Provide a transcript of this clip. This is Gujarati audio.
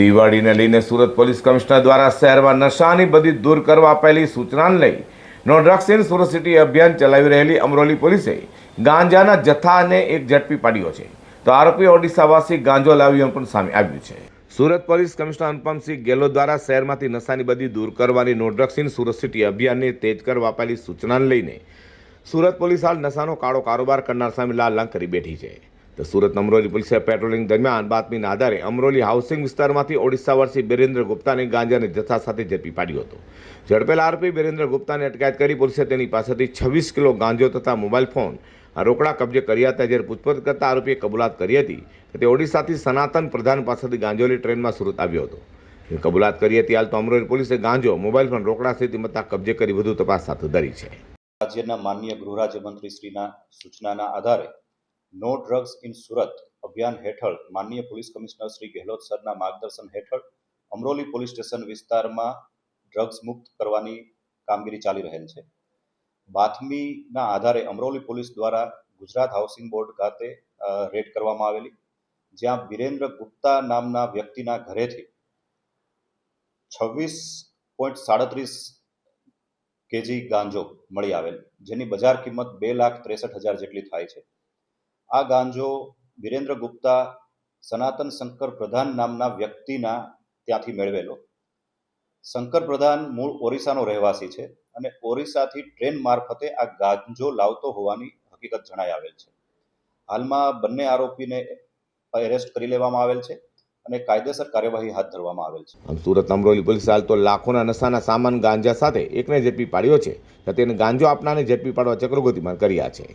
દિવાળીને લઈને સુરત પોલીસ કમિશનર દ્વારા શહેરમાં નશાની બધી દૂર કરવા અપાયેલી સૂચનાને લઈ નો ડ્રગ્સ સુરત સિટી અભિયાન ચલાવી રહેલી અમરોલી પોલીસે ગાંજાના જથ્થાને એક ઝડપી પાડ્યો છે. તો આરોપી ઓડિશાવાસી ગાંજો લાવ્યું પણ સામે આવ્યું છે. સુરત પોલીસ કમિશનર અનુપમસિંહ ગેહલોત દ્વારા શહેરમાંથી નશાની બધી દૂર કરવાની નો ડ્રગ્સ સુરત સિટી અભિયાનને તેજ કરવા અપાયેલી સૂચનાને લઈને સુરત પોલીસ હાલ નશાનો કાળો કારોબાર કરનાર સામે લાલ કરી બેઠી છે. તો સુરત અમરોલી પોલીસે પેટ્રોલિંગ દરમિયાન બાતમીના આધારે અમરોલી હાઉસિંગ વિસ્તારમાંથી ઓડિશાવાસી બિરેન્દ્ર ગુપ્તાને ગાંજાને જથ્થા સાથે ઝડપી પાડ્યો હતો. ઝડપેલા આરોપી બિરેન્દ્ર ગુપ્તાને અટકાયત કરી પોલીસે તેની પાસેથી છવ્વીસ કિલો ગાંજો તથા મોબાઈલ ફોન રોકડા કબજે કર્યા હતા જ્યારે પૂછપરછ કરતા આરોપીએ કબૂલાત કરી હતી કે તે ઓડિશાથી સનાતન પ્રધાન પાસેથી ગાંજોલી ટ્રેનમાં સુરત આવ્યો હતો. કબૂલાત કરી હતી હાલ તો અમરોલી પોલીસે ગાંજો, મોબાઈલ ફોન, રોકડા સ્થિતિ મત્તા કબજે કરી વધુ તપાસ હાથ ધરી છે. રાજ્યના માનનીય ગૃહરાજ્યમંત્રી શ્રીના સૂચનાના આધારે નો ડ્રગ્સ ઇન સુરત અભિયાન હેઠળ માનનીય પોલીસ કમિશનર શ્રી ગેહલોત સરના માર્ગદર્શન હેઠળ અમરોલી પોલીસ સ્ટેશન વિસ્તારમાં ડ્રગ્સ મુક્ત કરવાની કામગીરી ચાલી રહેલ છે. બાતમીના આધારે અમરોલી પોલીસ દ્વારા ગુજરાત હાઉસિંગ બોર્ડ ખાતે રેડ કરવામાં આવેલી, જ્યાં બિરેન્દ્ર ગુપ્તા નામના વ્યક્તિના ઘરેથી છવ્વીસ પોઈન્ટ સાડત્રીસ કેજી ગાંજો મળી આવેલ, જેની બજાર કિંમત બે લાખ ત્રેસઠ હજાર જેટલી થાય છે. આ ગાંજો વિરેન્દ્ર ગુપ્તા, સનાતન શંકર પ્રધાન નામના વ્યક્તિના ત્યાંથી મેળવેલો. શંકર પ્રધાન મૂળ ઓરિસ્સાનો રહેવાસી છે અને ઓરિસ્સાથી ટ્રેન મારફતે આ ગાંજો લાવતો હોવાની હકીકત જણાઈ આવેલ છે. હાલમાં બંને આરોપીને એરેસ્ટ કરી લેવામાં આવેલ છે અને કાયદેસર કાર્યવાહી હાથ ધરવામાં આવેલ છે. સુરત અમરોલી પોલીસ હાલ તો લાખોના નશાના સામાન ગાંજા સાથે એકને ઝડપી પાડ્યો છે. તેને ગાંજો આપનારને ઝડપી પાડવા ચક્રો ગતિમાન કર્યા છે.